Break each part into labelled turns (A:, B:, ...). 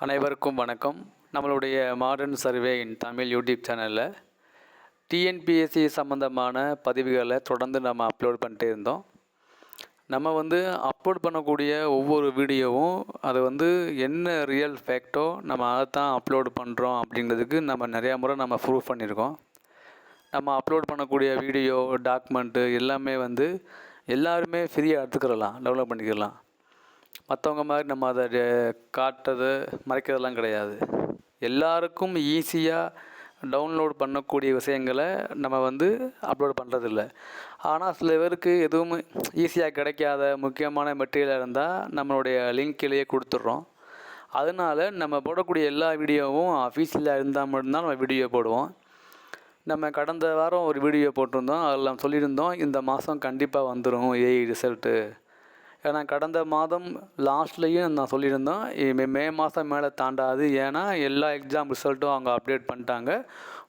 A: அனைவருக்கும் வணக்கம். நம்மளுடைய modern survey in Tamil YouTube சேனலில் டிஎன்பிஎஸ்சி சம்மந்தமான பதிவுகளை தொடர்ந்து நம்ம அப்லோட் பண்ணிட்டே இருந்தோம். நம்ம வந்து அப்லோட் பண்ணக்கூடிய ஒவ்வொரு வீடியோவும் அது வந்து என்ன ரியல் ஃபேக்டோ நம்ம அதை தான் அப்லோடு பண்ணுறோம் அப்படிங்கிறதுக்கு நம்ம நிறையா முறை நம்ம ப்ரூவ் பண்ணியிருக்கோம். நம்ம அப்லோட் பண்ணக்கூடிய வீடியோ டாக்குமெண்ட்டு எல்லாமே வந்து எல்லாருமே ஃப்ரீயாக எடுத்துக்கிறலாம் டெவலப் பண்ணிக்கிறலாம் மற்றவங்க மாதிரி நம்ம அதை காட்டுறது மறைக்கிறதெல்லாம் கிடையாது. எல்லாருக்கும் ஈஸியாக டவுன்லோட் பண்ணக்கூடிய விஷயங்களை நம்ம வந்து அப்லோட் பண்ணுறதில்ல ஆனால் சில பேருக்கு எதுவும் ஈஸியாக கிடைக்காத முக்கியமான மெட்டீரியலாக இருந்தால் நம்மளுடைய லிங்க்லேயே கொடுத்துட்றோம். அதனால நம்ம போடக்கூடிய எல்லா வீடியோவும் அஃபீஷியலாக இருந்தால் மட்டும்தான் நம்ம வீடியோ போடுவோம். நம்ம கடந்த வாரம் ஒரு வீடியோ போட்டிருந்தோம். அதில் சொல்லியிருந்தோம் இந்த மாதம் கண்டிப்பாக வந்துடும் ஏஐ ரிசல்ட்டு ஏன்னா கடந்த மாதம் லாஸ்ட்லேயும் நான் சொல்லியிருந்தோம் இ- மே- மே மாதம் மேலே தாண்டாது. ஏன்னா எல்லா எக்ஸாம் ரிசல்ட்டும் அவங்க அப்டேட் பண்ணிட்டாங்க.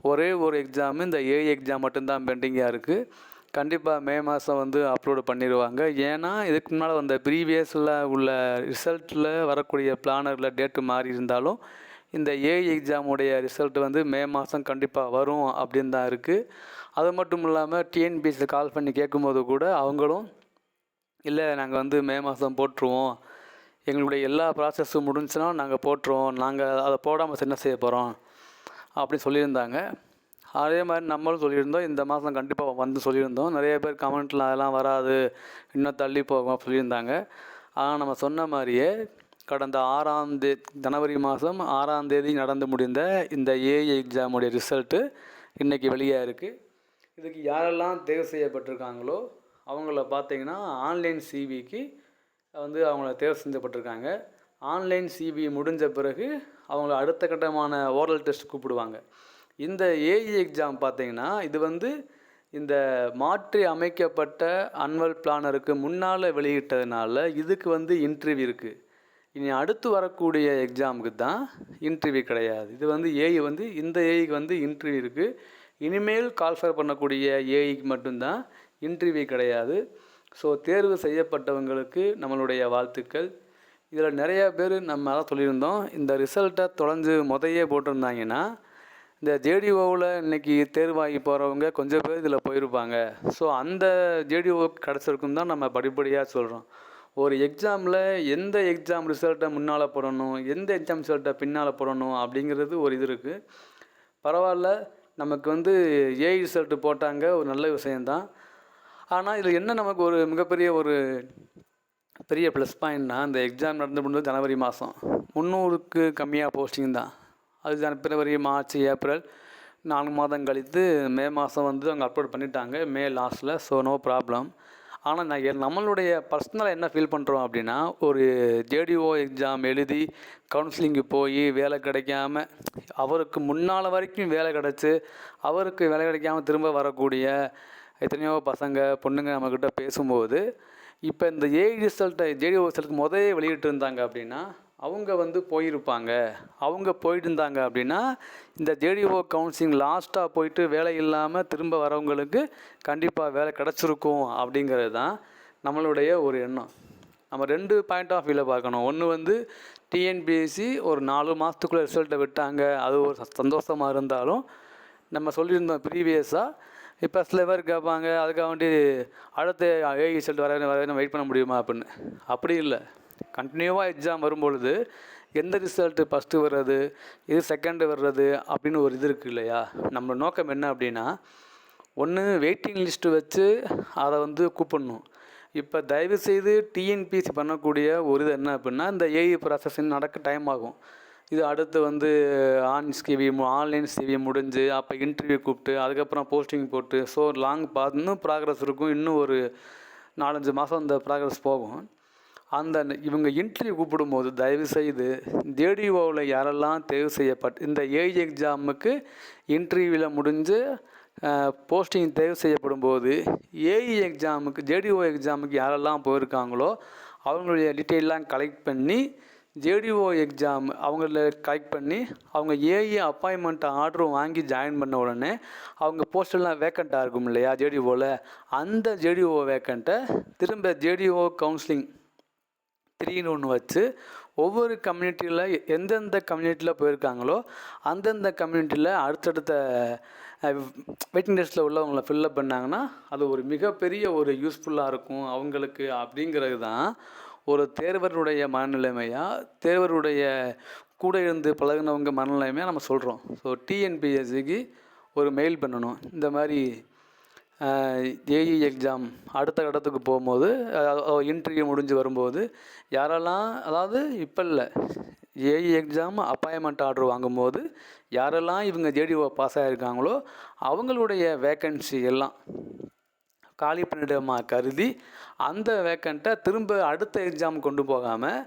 A: ஒரே ஒரு எக்ஸாமு இந்த ஏஐ எக்ஸாம் மட்டும்தான் பெண்டிங்காக இருக்குது கண்டிப்பாக மே மாதம் வந்து அப்லோடு பண்ணிடுவாங்க ஏன்னா இதுக்கு முன்னால் வந்த ப்ரீவியஸில் உள்ள ரிசல்ட்டில் வரக்கூடிய பிளானரில் டேட்டு மாறி இருந்தாலும் இந்த ஏஐ எக்ஸாமுடைய ரிசல்ட் வந்து மே மாதம் கண்டிப்பாக வரும் அப்படின்னு தான் இருக்குது அது மட்டும் இல்லாமல் டிஎன்பிஎஸ்சி கால் பண்ணி கேட்கும்போது கூட அவங்களும் இல்லை நாங்கள் வந்து மே மாதம் போட்டுருவோம். எங்களுடைய எல்லா ப்ராசஸும் முடிஞ்சுன்னா நாங்கள் போட்டுருவோம். நாங்கள் அதை போடாமல் என்ன செய்ய போகிறோம் அப்படின்னு சொல்லியிருந்தாங்க. அதே மாதிரி நம்மளும் சொல்லியிருந்தோம். இந்த மாதம் கண்டிப்பாக வந்து சொல்லியிருந்தோம். நிறைய பேர் கமெண்ட்டில் அதெல்லாம் வராது. இன்னும் தள்ளி போகும் சொல்லியிருந்தாங்க. ஆனால் நம்ம சொன்ன மாதிரியே கடந்த ஆறாம் தே ஜனவரி மாதம் ஆறாம் தேதி நடந்து முடிந்த இந்த ஏஐ எக்ஸாமுடைய ரிசல்ட்டு இன்றைக்கி வெளியாக இருக்குது இதுக்கு யாரெல்லாம் தேர்வு செய்யப்பட்டிருக்காங்களோ அவங்கள பார்த்தீங்கன்னா ஆன்லைன் சிவிக்கு வந்து அவங்கள தேர்வு செஞ்சப்பட்டிருக்காங்க. ஆன்லைன் சிவி முடிஞ்ச பிறகு அவங்கள அடுத்த கட்டமான ஓரல் டெஸ்ட் கூப்பிடுவாங்க. இந்த ஏஇ எக்ஸாம் பார்த்தீங்கன்னா இது வந்து இந்த மாற்றி அமைக்கப்பட்ட அன்வல் பிளானருக்கு முன்னால் வெளியிட்டதுனால இதுக்கு வந்து இன்டர்வியூ இருக்குது இனி அடுத்து வரக்கூடிய எக்ஸாமுக்கு தான் இன்டர்வியூ கிடையாது. இது வந்து ஏஐ வந்து இந்த ஏஐக்கு வந்து இன்டர்வியூ இருக்குது இனிமேல் கால்ஃபர் பண்ணக்கூடிய ஏஐக்கு மட்டும்தான் இன்டர்வியூ கிடையாது. ஸோ தேர்வு செய்யப்பட்டவங்களுக்கு நம்மளுடைய வாழ்த்துக்கள். இதில் நிறையா பேர் நம்ம அதான் சொல்லியிருந்தோம். இந்த ரிசல்ட்டை தொலைஞ்சு முதையே போட்டிருந்தாங்கன்னா இந்த ஜேடிஓவில் இன்னைக்கு தேர்வாகி போகிறவங்க கொஞ்சம் பேர் இதில் போயிருப்பாங்க. ஸோ அந்த ஜேடிஓ கிடச்சிருக்கும் தான் நம்ம படிப்படியாக சொல்கிறோம் ஒரு எக்ஸாமில் எந்த எக்ஸாம் ரிசல்ட்டை முன்னால் போடணும் எந்த எக்ஸாம் ரிசல்ட்டை பின்னால் போடணும் அப்படிங்கிறது ஒரு இது இருக்குது பரவாயில்ல நமக்கு வந்து ஏஐ ரிசல்ட்டு போட்டாங்க ஒரு நல்ல விஷயந்தான் ஆனால் இதில் என்ன நமக்கு ஒரு மிகப்பெரிய ஒரு பெரிய ப்ளஸ் பாயிண்ட்னா இந்த எக்ஸாம் நடந்து முடிஞ்சது ஜனவரி மாதம் முந்நூறுக்கு கம்மியாக போஸ்டிங் தான். அது ஜன பிப்ரவரி மார்ச் ஏப்ரல் நான்கு மாதம் கழித்து மே மாதம் வந்து அவங்க அப்லோட் பண்ணிட்டாங்க. மே லாஸ்ட்டில் ஸோ நோ ப்ராப்ளம் ஆனால் நான் நம்மளுடைய பர்சனலாக என்ன ஃபீல் பண்ணுறோம் அப்படின்னா ஒரு ஜேடிஓ எக்ஸாம் எழுதி கவுன்சிலிங்கு போய் வேலை கிடைக்காம அவருக்கு முன்னால் வரைக்கும் வேலை கிடச்சி அவருக்கு வேலை கிடைக்காம திரும்ப வரக்கூடிய எத்தனையோ பசங்க பொண்ணுங்க நம்மக்கிட்ட பேசும்போது இப்போ இந்த ஏஐ ரிசல்ட்டை ஜேடிஓ ரிசல்ட்டுக்கு முதலே வெளியிட்டு இருந்தாங்க அப்படின்னா அவங்க வந்து போயிருப்பாங்க. அவங்க போயிட்டு இருந்தாங்க அப்படின்னா இந்த ஜேடிஓ கவுன்சிலிங் லாஸ்ட்டாக போயிட்டு வேலை இல்லாமல் திரும்ப வரவங்களுக்கு கண்டிப்பாக வேலை கிடச்சிருக்கும் அப்படிங்கிறது தான் நம்மளுடைய ஒரு எண்ணம். நம்ம ரெண்டு பாயிண்ட் ஆஃப் வியூவில் பார்க்கணும். ஒன்று வந்து டிஎன்பிஎஸ்சி ஒரு நாலு மாதத்துக்குள்ளே ரிசல்ட்டை விட்டாங்க. அது ஒரு சந்தோஷமாக இருந்தாலும் நம்ம சொல்லியிருந்தோம் ப்ரீவியஸாக இப்போ சில பேர் கேட்பாங்க அதுக்காக வேண்டி அடுத்த ஏஐ ரிசல்ட் வர வர வெயிட் பண்ண முடியுமா அப்படின்னு. அப்படி இல்லை. கண்டினியூவாக எக்ஸாம் வரும்பொழுது எந்த ரிசல்ட்டு ஃபஸ்ட்டு வர்றது இது செகண்டு வர்றது அப்படின்னு ஒரு இது இருக்குது இல்லையா? நம்ம நோக்கம் என்ன அப்படின்னா ஒன்று வெயிட்டிங் லிஸ்ட்டு வச்சு அதை வந்து கூப்பிடணும். இப்போ தயவுசெய்து டிஎன்பிசி பண்ணக்கூடிய ஒரு இது என்ன அப்படின்னா இந்த ஏஐ ப்ராசஸ் நடக்க டைம் ஆகும். இது அடுத்து வந்து ஆன் ஸ்கிவி ஆன்லைன் சிவி முடிஞ்சு அப்போ இன்டர்வியூ கூப்பிட்டு அதுக்கப்புறம் போஸ்டிங் போட்டு ஸோ லாங் பா இன்னும் ப்ராக்ரஸ் இருக்கும். இன்னும் ஒரு நாலஞ்சு மாதம் அந்த ப்ராக்ரஸ் போகும். அந்த இவங்க இன்டர்வியூ கூப்பிடும்போது தயவு செய்து ஜேடிஓவில் யாரெல்லாம் தேர்வு செய்யப்பட்டு இந்த ஏஐ எக்ஸாமுக்கு இன்டர்வியூவில் முடிஞ்சு போஸ்டிங் தேர்வு செய்யப்படும் போது ஏஇ எக்ஸாமுக்கு ஜேடிஓ எக்ஸாமுக்கு யாரெல்லாம் போயிருக்காங்களோ அவங்களுடைய டீட்டெயிலெலாம் கலெக்ட் பண்ணி ஜேடிஓ எக்ஸாம் அவங்கள கலெக்ட் பண்ணி அவங்க ஏஐ அப்பாயின்மெண்ட் ஆர்டரும் வாங்கி ஜாயின் பண்ண உடனே அவங்க போஸ்டெல்லாம் வேக்கண்ட்டாக இருக்கும் இல்லையா ஜேடிஓவில் அந்த ஜேடிஓ வேக்கண்ட்டை திரும்ப ஜேடிஓ கவுன்சிலிங் த்ரீன்னு ஒன்று வச்சு ஒவ்வொரு கம்யூனிட்டியில் எந்தெந்த கம்யூனிட்டியில் போயிருக்காங்களோ அந்தந்த கம்யூனிட்டியில் அடுத்தடுத்த வெயிட்டிங் லிஸ்ட்டில் உள்ளவங்கள ஃபில்லப் பண்ணாங்கன்னா அது ஒரு மிகப்பெரிய ஒரு யூஸ்ஃபுல்லாக இருக்கும் அவங்களுக்கு அப்படிங்கிறது தான் ஒரு தேர்வருடைய மனநிலைமையாக தேர்வருடைய கூட இருந்து பழகுனவங்க மனநிலைமையாக நம்ம சொல்கிறோம் ஸோ டிஎன்பிஎஸ்சிக்கு ஒரு மெயில் பண்ணணும். இந்த மாதிரி ஏஇ எக்ஸாம் அடுத்த கட்டத்துக்கு போகும்போது இன்டர்வியூ முடிஞ்சு வரும்போது யாரெல்லாம் அதாவது இப்போ இல்லை ஏஇ எக்ஸாம் அப்பாயின்மெண்ட் ஆர்டர் வாங்கும்போது யாரெல்லாம் இவங்க ஜேடிஓ பாஸ் ஆகிருக்காங்களோ அவங்களுடைய வேக்கன்சி எல்லாம் காலி பண்ணிடமாக கருதி அந்த வேக்கண்ட்டை திரும்ப அடுத்த எக்ஸாம் கொண்டு போகாமல்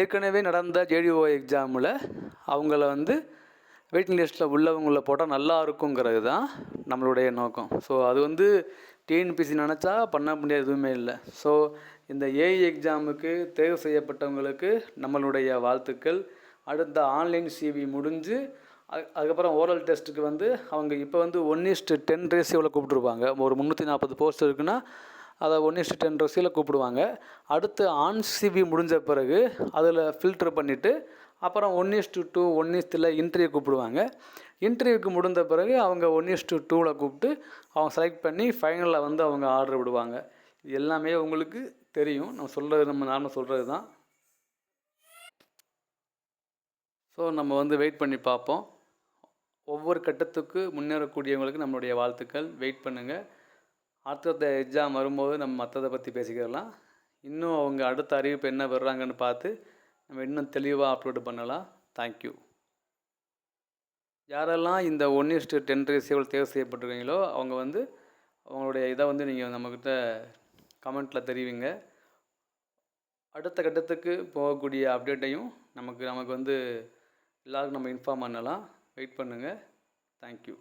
A: ஏற்கனவே நடந்த ஜேடிஓ எக்ஸாமில் அவங்கள வந்து வெயிட்டிங் லிஸ்ட்டில் உள்ளவங்கள போட்டால் நல்லா இருக்குங்கிறது தான் நம்மளுடைய நோக்கம். ஸோ அது வந்து டிஎன்பிசி நினச்சா பண்ண முடியாது எதுவுமே இல்லை. ஸோ இந்த ஏஐ எக்ஸாமுக்கு தேர்வு செய்யப்பட்டவங்களுக்கு நம்மளுடைய வாழ்த்துக்கள். அடுத்த ஆன்லைன் சிவி முடிஞ்சு அது அதுக்கப்புறம் ஓரல் டெஸ்ட்டுக்கு வந்து அவங்க இப்போ வந்து ஒன் இஸ்ட்டு டென் ரேசியோவில் கூப்பிட்ருப்பாங்க ஒரு முந்நூற்றி நாற்பது போஸ்ட் இருக்குன்னா அதை ஒன் இஸ்ட்டு டென் ரேசியோவில் கூப்பிடுவாங்க. அடுத்து ஆன்சிபி முடிஞ்ச பிறகு அதில் ஃபில்டர் பண்ணிவிட்டு அப்புறம் one is to two one இஸ்டில் interview கூப்பிடுவாங்க. இன்டர்வியூக்கு முடிந்த பிறகு அவங்க ஒன் இஸ்டு டூவில் கூப்பிட்டு அவங்க செலக்ட் பண்ணி ஃபைனலில் வந்து அவங்க ஆர்டர் விடுவாங்க. இது எல்லாமே உங்களுக்கு தெரியும். நம்ம சொல்கிறது நம்ம நார்மல் சொல்கிறது தான் ஸோ நம்ம வந்து வெயிட் பண்ணி பார்ப்போம். ஒவ்வொரு கட்டத்துக்கு முன்னேறக்கூடியவங்களுக்கு நம்மளுடைய வாழ்த்துக்கள். வெயிட் பண்ணுங்கள் அடுத்தடுத்த எக்ஸாம் வரும்போது நம்ம மற்றதை பற்றி பேசிக்கிறலாம் இன்னும் அவங்க அடுத்த அறிவிப்பு என்ன வர்றாங்கன்னு பார்த்து நம்ம இன்னும் தெளிவாக அப்லோடு பண்ணலாம். தேங்க்யூ யாரெல்லாம் இந்த ஒன் இஸ்ட் டென் ரேசியோவில் தேர்வு செய்யப்பட்டிருக்கீங்களோ அவங்க வந்து அவங்களுடைய இதை வந்து நீங்கள் நம்மக்கிட்ட கமெண்ட்டில் தெரிவிங்க. அடுத்த கட்டத்துக்கு போகக்கூடிய அப்டேட்டையும் நமக்கு நமக்கு வந்து எல்லோருக்கும் நம்ம இன்ஃபார்ம் பண்ணலாம். வெயிட் பண்ணுங்கள் தேங்க்யூ